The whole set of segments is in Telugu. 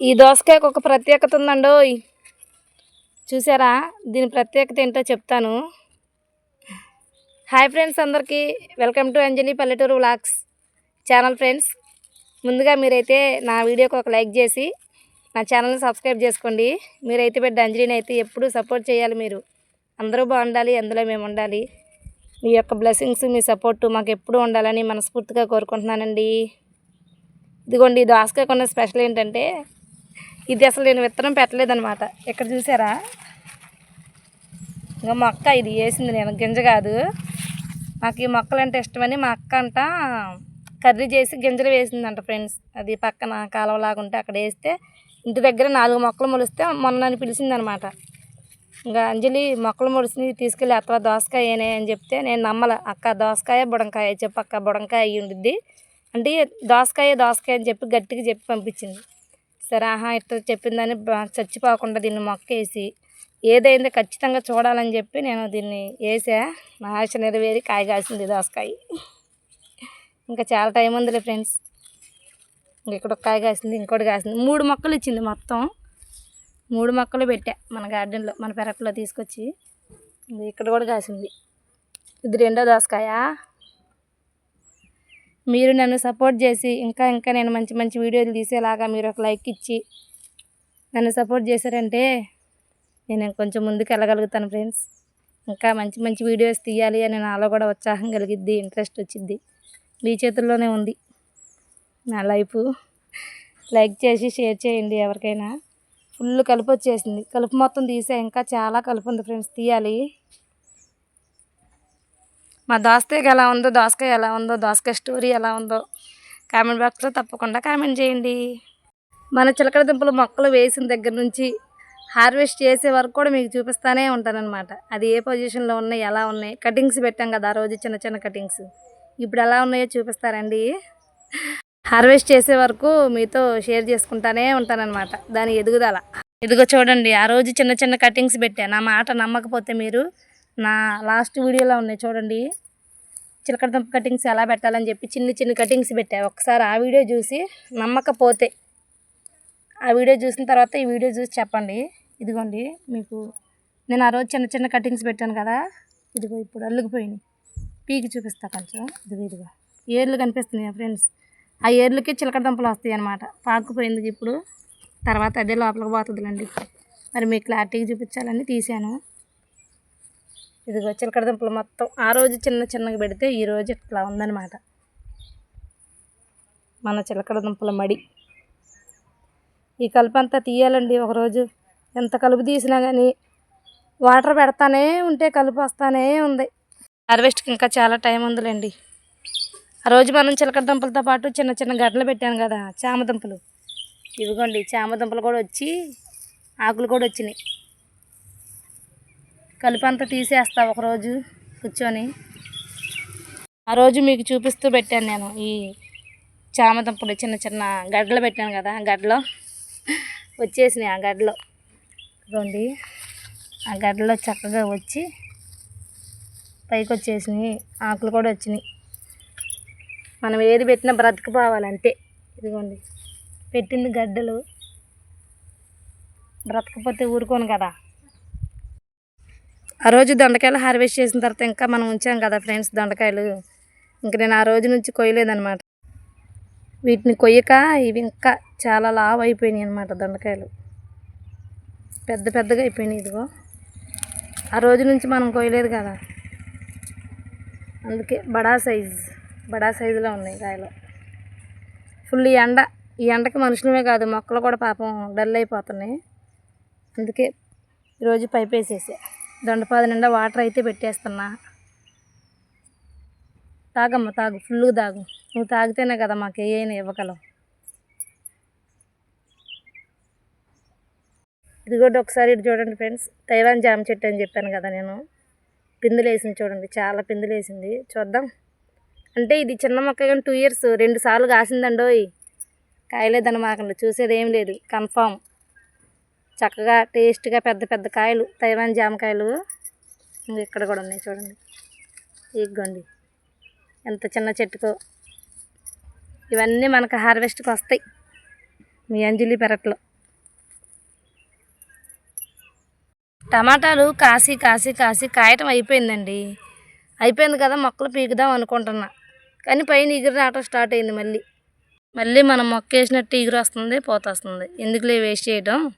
ఈ దోసకాయకు ఒక ప్రత్యేకత ఉందండో. చూసారా? దీని ప్రత్యేకత ఏంటో చెప్తాను. హాయ్ ఫ్రెండ్స్ అందరికీ. వెల్కమ్ టు అంజలి పల్లెటూరు వ్లాగ్స్ ఛానల్ ఫ్రెండ్స్. ముందుగా మీరైతే నా వీడియోకి ఒక లైక్ చేసి నా ఛానల్ని సబ్స్క్రైబ్ చేసుకోండి. మీరైతే బిడ్డ అంజలిని అయితే ఎప్పుడూ సపోర్ట్ చేయాలి మీరు. అందరూ బాగుండాలి అందులో మేము ఉండాలి. మీ యొక్క బ్లెస్సింగ్స్ మీ సపోర్టు మాకు ఎప్పుడూ ఉండాలని మనస్ఫూర్తిగా కోరుకుంటున్నానండి. ఇదిగోండి దోసకాయ కొన్న స్పెషల్ ఏంటంటే ఇది అసలు నేను విత్తనం పెట్టలేదనమాట ఇక్కడ చూసారా? ఇంకా మొక్క ఇది వేసింది నేను గింజ కాదు. నాకు ఈ మొక్కలు అంటే ఇష్టమని మా అక్క అంట కర్రీ చేసి గింజలు వేసిందంట ఫ్రెండ్స్. అది పక్కన కాలువలాగా ఉంటే అక్కడ వేస్తే ఇంటి దగ్గర నాలుగు మొక్కలు మొలిస్తే మొన్న నన్ను పిలిచిందనమాట ఇంకా అంజలి మొక్కలు మొలిసి తీసుకెళ్ళి అత్వ దోసకాయ ఏనే అని చెప్తే నేను నమ్మల. అక్క దోసకాయ బుడంకాయ చెప్పు అక్క బుడంకాయ అయ్యి ఉండిద్ది. అంటే దోసకాయ దోసకాయ అని చెప్పి గట్టిగా చెప్పి పంపించింది. సరే ఆహా ఇట్లా చెప్పిందని చచ్చిపోకుండా దీన్ని మొక్క వేసి ఏదైందో ఖచ్చితంగా చూడాలని చెప్పి నేను దీన్ని వేసా. నా ఆశ నెరవేరి కాయ కాసింది దోసకాయ ఇంకా చాలా టైం ఉందిలే ఫ్రెండ్స్. ఇంక ఇక్కడ ఒక కాయ కాసింది ఇంకోటి కాసింది. మూడు మొక్కలు ఇచ్చింది మొత్తం. మూడు మొక్కలు పెట్టా మన గార్డెన్లో మన పెరట్లో తీసుకొచ్చి. ఇక్కడ కూడా కాసింది. ఇది రెండో దోసకాయ? మీరు నన్ను సపోర్ట్ చేసి ఇంకా ఇంకా నేను మంచి మంచి వీడియోలు తీసేలాగా మీరు ఒక లైక్ ఇచ్చి నన్ను సపోర్ట్ చేశారంటే నేను కొంచెం ముందుకు వెళ్ళగలుగుతాను ఫ్రెండ్స్. ఇంకా మంచి మంచి వీడియోస్ తీయాలి అని నాలో కూడా ఉత్సాహం కలిగిద్ది ఇంట్రెస్ట్ వచ్చిద్ది. మీ చేతుల్లోనే ఉంది నా లైఫ్. లైక్ చేసి షేర్ చేయండి ఎవరికైనా. ఫుల్ కలుపు వచ్చేసింది. కలుపు మొత్తం తీసే ఇంకా చాలా కలుపు ఉంది ఫ్రెండ్స్. తీయాలి. మా దోసకాయ ఎలా ఉందో దోసకాయ ఎలా ఉందో దోసకాయ స్టోరీ ఎలా ఉందో కామెంట్ బాక్స్లో తప్పకుండా కామెంట్ చేయండి. మన చిలకడ దుంపలు మొక్కలు వేసిన దగ్గర నుంచి హార్వెస్ట్ చేసే వరకు కూడా మీకు చూపిస్తానే ఉంటానన్నమాట. అది ఏ పొజిషన్లో ఉన్నాయి ఎలా ఉన్నాయి? కటింగ్స్ పెట్టాం కదా ఆ రోజు చిన్న చిన్న కటింగ్స్. ఇప్పుడు ఎలా ఉన్నాయో చూపిస్తారండి. హార్వెస్ట్ చేసే వరకు మీతో షేర్ చేసుకుంటానే ఉంటానన్నమాట. దాని ఎదుగుదల. ఇదిగో చూడండి ఆ రోజు చిన్న చిన్న కటింగ్స్ పెట్టాను నా మాట నమ్మకపోతే మీరు నా లాస్ట్ వీడియోలో ఉన్నాయి చూడండి. చిలకడ దుంప కటింగ్స్ ఎలా పెట్టాలని చెప్పి చిన్ని చిన్ని కటింగ్స్ పెట్టా. ఒకసారి ఆ వీడియో చూసి నమ్మకపోతే ఆ వీడియో చూసిన తర్వాత ఈ వీడియో చూసి చెప్పండి. ఇదిగోండి మీకు నేను ఆ రోజు చిన్న చిన్న కటింగ్స్ పెట్టాను కదా. ఇదిగో ఇప్పుడు అల్లుకుపోయినాయి. పీకి చూపిస్తా కొంచెం. ఇదిగో ఇదిగో. ఏర్లు కనిపిస్తున్నాయి ఫ్రెండ్స్. ఆ ఏర్లకి చిలకడ దుంపలు వస్తాయి అనమాట పాకుపోయింది ఇప్పుడు. తర్వాత అదే లోపలికి పోతుందిలేండి. మరి మీకు క్లారిటీగా చూపించాలని తీసాను ఇదిగో చిలకడ దుంపలు మొత్తం ఆ రోజు చిన్న చిన్నగా పెడితే ఈరోజు ఇట్లా ఉందన్నమాట. మన చిలకడ దుంపల మడి. ఈ కలుపు అంతా తీయాలండి ఒకరోజు. ఎంత కలుపు తీసినా కానీ వాటర్ పెడతానే ఉంటే కలుపు వస్తానే ఉంది. హార్వెస్ట్కి ఇంకా చాలా టైం ఉందిలేండి. ఆ రోజు మనం చిలకడ దుంపలతో పాటు చిన్న చిన్న గడ్డలు పెట్టాను కదా చామ దుంపలు ఇవిగోండి చామ దుంపలు కూడా వచ్చి ఆకులు కూడా వచ్చినాయి. కలుపంతా తీసేస్తా ఒకరోజు కూర్చొని. ఆ రోజు మీకు చూపిస్తూ పెట్టాను నేను ఈ చామదుంపలు చిన్న చిన్న గడ్డలు పెట్టాను కదా గడ్డలో. వచ్చేసినాయి ఆ గడ్డలో. ఇదిగోండి. ఆ గడ్డలో చక్కగా వచ్చి పైకి వచ్చేసినాయి ఆకులు కూడా వచ్చినాయి. మనం ఏది పెట్టినా బ్రతకపోవాలంతే. ఇదిగోండి. పెట్టింది గడ్డలు. బ్రతకపోతే ఊరుకోను కదా. ఆ రోజు దొండకాయలు హార్వెస్ట్ చేసిన తర్వాత ఇంకా మనం ఉంచాం కదా ఫ్రెండ్స్ దొండకాయలు. ఇంక నేను ఆ రోజు నుంచి కొయ్యలేదన్నమాట. వీటిని కొయ్యక ఇవి ఇంకా చాలా లావ్ అయిపోయినాయి అనమాట దొండకాయలు. పెద్ద పెద్దగా అయిపోయినాయి ఇదిగో. ఆ రోజు నుంచి మనం కొయ్యలేదు కదా. అందుకే బడా సైజ్ బడా సైజులో ఉన్నాయి కాయలు. ఫుల్ ఈ ఎండ ఈ ఎండకి మనుషులమే కాదు మొక్కలు కూడా పాపం డల్ అయిపోతున్నాయి. అందుకే ఈరోజు పైప్ వేసేసా దొండపాద నిండా వాటర్ అయితే పెట్టేస్తున్నా. తాగమ్మ తాగు ఫుల్గా తాగు. నువ్వు తాగితేనే కదా మాకు ఏమైనా ఇవ్వగలవు. ఇది కూడా ఒకసారి ఇటు చూడండి ఫ్రెండ్స్ తైవాన్ జామ చెట్టు అని చెప్పాను కదా నేను. పిందులు వేసింది చూడండి చాలా పిందులు వేసింది చూద్దాం. అంటే ఇది చిన్న మొక్క కానీ టూ ఇయర్స్ రెండు సార్లు కాసిందండోయ్. కాయలేదనమాకండి చూసేది ఏం లేదు కన్ఫామ్. చక్కగా టేస్ట్గా పెద్ద పెద్ద కాయలు తైవాన్ జామకాయలు ఇక్కడ కూడా ఉన్నాయి చూడండి. ఇగ్గోండి ఎంత చిన్న చెట్టుకో. ఇవన్నీ మనకు హార్వెస్ట్కి వస్తాయి. మీ అంజలి పెరట్లో. టమాటాలు కాసి కాసి కాసి కాయటం అయిపోయిందండి. అయిపోయింది కదా మొక్కలు పీకుదాం అనుకుంటున్నా. కానీ పైన ఎగిరి రావటం స్టార్ట్ అయింది మళ్ళీ. మళ్ళీ మనం మొక్క వేసినట్టు ఎగిరి వస్తుంది పోతొస్తుంది. ఎందుకులే వేస్ట్ చేయటం?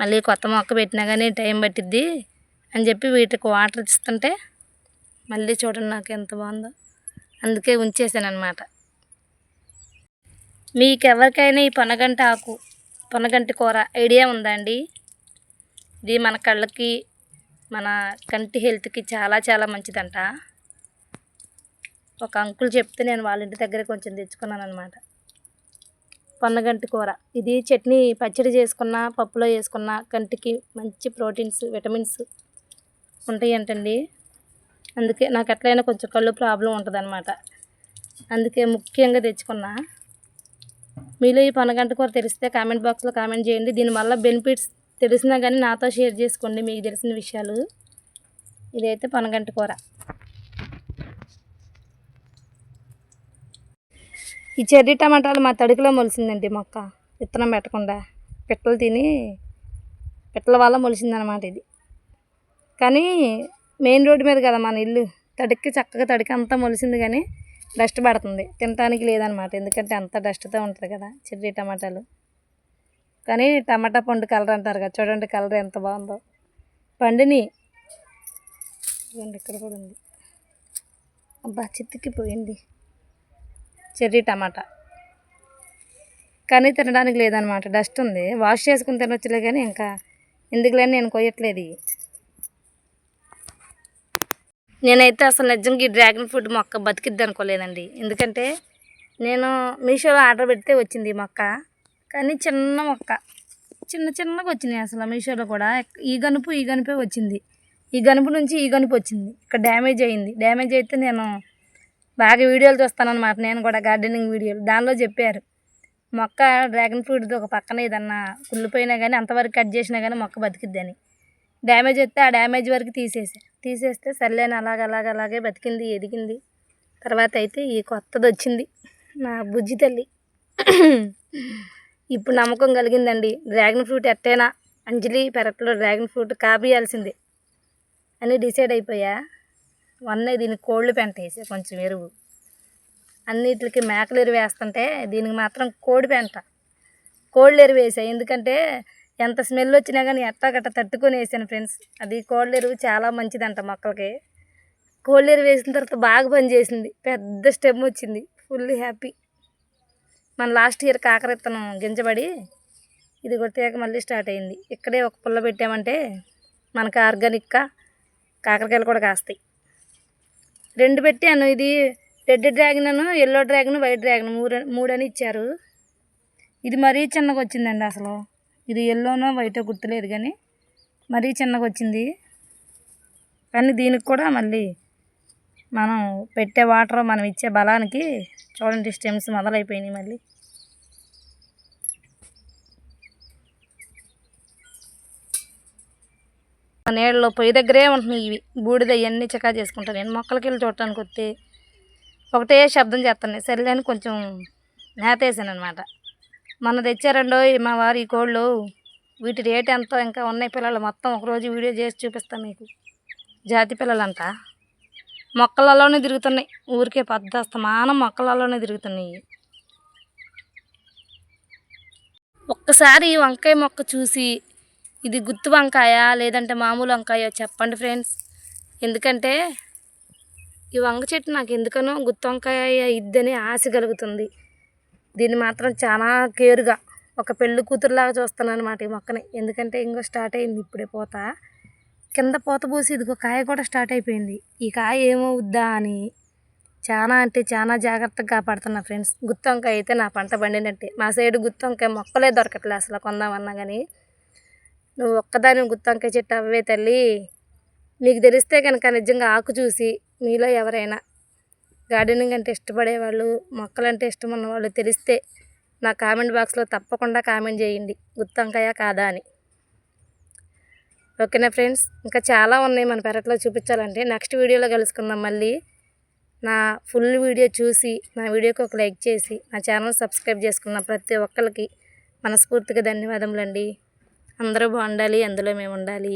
మళ్ళీ కొత్త మొక్క పెట్టినా కానీ టైం పట్టిద్ది అని చెప్పి వీటికి వాటర్ ఇస్తుంటే మళ్ళీ చూడండి నాకు ఎంత బాగుందో. అందుకే ఉంచేసాను అనమాట మీకు ఎవరికైనా ఈ పొనగంట ఆకు పొనగంటి కూర ఐడియా ఉందా అండి? ఇది మన కళ్ళకి మన కంటి హెల్త్కి చాలా చాలా మంచిదంట. ఒక అంకుల్ చెప్తే నేను వాళ్ళ ఇంటి దగ్గర కొంచెం తెచ్చుకున్నాను అనమాట పొన్నగంటి కూర. ఇది చట్నీ పచ్చడి చేసుకున్న పప్పులో వేసుకున్న కంటికి మంచి ప్రోటీన్స్ విటమిన్స్ ఉంటాయంటండి. అందుకే నాకు ఎట్లయినా కొంచెం కళ్ళు ప్రాబ్లం ఉంటుందన్నమాట. అందుకే ముఖ్యంగా తెచ్చుకున్నా. మీలో ఈ పనగంట కూర తెలిస్తే కామెంట్ బాక్స్లో కామెంట్ చేయండి. దీనివల్ల బెనిఫిట్స్ తెలిసినా కానీ నాతో షేర్ చేసుకోండి. మీకు తెలిసిన విషయాలు. ఇదైతే పనగంట కూర. ఈ చెర్రీ టమాటాలు మా తడికిలో మొలిసిందండి మొక్క విత్తనం పెట్టకుండా. పిట్టలు తిని పిట్టల వల్ల మొలిసిందనమాట ఇది. కానీ మెయిన్ రోడ్డు మీద కదా మన ఇల్లు. తడికి చక్కగా తడికి అంతా మొలిసింది కానీ డస్ట్ పడుతుంది. తినటానికి లేదనమాట ఎందుకంటే అంత డస్ట్తో ఉంటుంది కదా చెర్రీ టమాటాలు. కానీ టమాటా పండు కలర్ అంటారు కదా. చూడండి కలర్ ఎంత బాగుందో. పండుని ఇక్కడ కూడా ఉంది. అబ్బా చిత్తికిపోయింది చెర్రీ టమాటా. కానీ తినడానికి లేదనమాట డస్ట్ ఉంది. వాష్ చేసుకుని తినొచ్చులే కానీ ఇంకా ఎందుకులే నేను కొయ్యట్లేదు నేనైతే అసలు నిజంగా ఈ డ్రాగన్ ఫ్రూట్ మొక్క బతికిద్ది అనుకోలేదండి. ఎందుకంటే నేను మీషోలో ఆర్డర్ పెడితే వచ్చింది ఈ మొక్క. కానీ చిన్న మొక్క. చిన్న చిన్నగా వచ్చినాయి అసలు మీషోలో కూడా. ఈ గనుపు ఈ గనుపే వచ్చింది. ఈ గనుపు నుంచి ఈ గనుపు వచ్చింది. ఇక్కడ డ్యామేజ్ అయింది. డ్యామేజ్ అయితే నేను బాగా వీడియోలు చూస్తానన్నమాట. నేను కూడా గార్డెనింగ్ వీడియోలు. దానిలో చెప్పారు మొక్క డ్రాగన్ ఫ్రూట్ది ఒక పక్కన ఏదన్నా కుళ్ళిపోయినా కానీ అంతవరకు కట్ చేసినా కానీ మొక్క బతికిద్దని డ్యామేజ్ వస్తే ఆ డ్యామేజ్ వరకు తీసేసా. తీసేస్తే సర్లేని అలాగ అలాగ అలాగే బతికింది ఎదిగింది. తర్వాత అయితే ఈ కొత్తది వచ్చింది. నా బుజ్జి తల్లి. ఇప్పుడు నమ్మకం కలిగిందండి. Dragon fruit ఎట్టేనా? అంజలి పెరట్లో డ్రాగన్ ఫ్రూట్ కాపీయాల్సిందే అని డిసైడ్ అయిపోయా. వన్ దీనికి కోళ్ళు పెంట వేసే కొంచెం ఎరువు. అన్నిటికి మేకలు ఎరువు వేస్తుంటే దీనికి మాత్రం కోడి పెంట. కోళ్ళు ఎరువు వేసా. ఎందుకంటే ఎంత స్మెల్ వచ్చినా కానీ ఎట్టాగట్ట తట్టుకొని వేసాను ఫ్రెండ్స్. అది కోళ్ళ ఎరువు చాలా మంచిదంట మొక్కలకి. కోళ్ళ ఎరువు వేసిన తర్వాత బాగా పనిచేసింది పెద్ద స్టెమ్ వచ్చింది. Full happy. మన లాస్ట్ ఇయర్ కాకరెత్తనం గింజబడి ఇది కొట్టాక మళ్ళీ స్టార్ట్ అయింది. ఇక్కడే ఒక పుల్ల పెట్టామంటే మనకి ఆర్గానిక్గా కాకరకాయలు కూడా కాస్తాయి. రెండు పెట్టాను ఇది రెడ్ డ్రాగన్ అను ఎల్లో డ్రాగన్ వైట్ డ్రాగన్ మూడు మూడని ఇచ్చారు. ఇది మరీ చిన్నగా వచ్చిందండి అసలు. ఇది ఎల్లోనో వైటో గుర్తులేదు కానీ మరీ చిన్నగా వచ్చింది. కానీ దీనికి కూడా మళ్ళీ మనం పెట్టే వాటర్ మనం ఇచ్చే బలానికి చూడండి స్టెమ్స్ మొదలైపోయినాయి మళ్ళీ. నీళ్ళలో పొయ్యి దగ్గరే ఉంటున్నాయి ఇవి. బూడిద ఇవన్నీ చికా చేసుకుంటాను నేను మొక్కలకి వెళ్ళి చూడటానికి వస్తే ఒకటే శబ్దం చేస్తున్నాయి. సర్లే అని కొంచెం నేతేసాను అనమాట మొన్న తెచ్చారండో మా వారి ఈ కోళ్ళు. వీటి రేట్ ఎంతో? ఇంకా ఉన్నాయి పిల్లలు. మొత్తం ఒకరోజు వీడియో చేసి చూపిస్తాను మీకు. జాతి పిల్లలంట. మొక్కలలోనే తిరుగుతున్నాయి. ఊరికే పెద్ద స్థమానం మొక్కలలోనే తిరుగుతున్నాయి. ఒక్కసారి వంకాయ మొక్క చూసి ఇది గుత్తి వంకాయ? లేదంటే మామూలు వంకాయ? చెప్పండి ఫ్రెండ్స్. ఎందుకంటే ఈ వంగ చెట్టు నాకు ఎందుకనో గుత్తి వంకాయ ఇద్దని ఆశ కలుగుతుంది. దీన్ని మాత్రం చాలా కేరుగా ఒక పెళ్ళి కూతురులాగా చూస్తాను అనమాట ఈ మొక్కని. ఎందుకంటే ఇంకో స్టార్ట్ అయింది ఇప్పుడే పోత. కింద పోత పోసి ఇదిగో కాయ కూడా స్టార్ట్ అయిపోయింది. ఈ కాయ ఏమవుద్దా అని చాలా అంటే చాలా జాగ్రత్తగా కాపాడుతున్నా ఫ్రెండ్స్. గుత్తి వంకాయ అయితే నా పంట పండినట్టే. మా సైడ్ గుత్తి వంకాయ మొక్కలే దొరకట్లే అసలు కొందామన్నా కానీ నువ్వు ఒక్కదాని గుత్తంకాయ చెట్టు అవ్వే తల్లి. నీకు తెలిస్తే కనుక నిజంగా ఆకు చూసి మీలో ఎవరైనా గార్డెనింగ్ అంటే ఇష్టపడేవాళ్ళు మొక్కలంటే ఇష్టం ఉన్న వాళ్ళు తెలిస్తే నా కామెంట్ బాక్స్లో తప్పకుండా కామెంట్ చేయండి. గుత్తంకాయ కాదా అని. ఓకేనా ఫ్రెండ్స్? ఇంకా చాలా ఉన్నాయి మన పెరట్లో చూపించాలంటే. నెక్స్ట్ వీడియోలో కలుసుకుందాం మళ్ళీ. నా ఫుల్ వీడియో చూసి నా వీడియోకి ఒక లైక్ చేసి నా ఛానల్ సబ్స్క్రైబ్ చేసుకున్న ప్రతి ఒక్కరికి మనస్ఫూర్తిగా ధన్యవాదములండి. అందరూ బాగుండాలి అందులో మేము ఉండాలి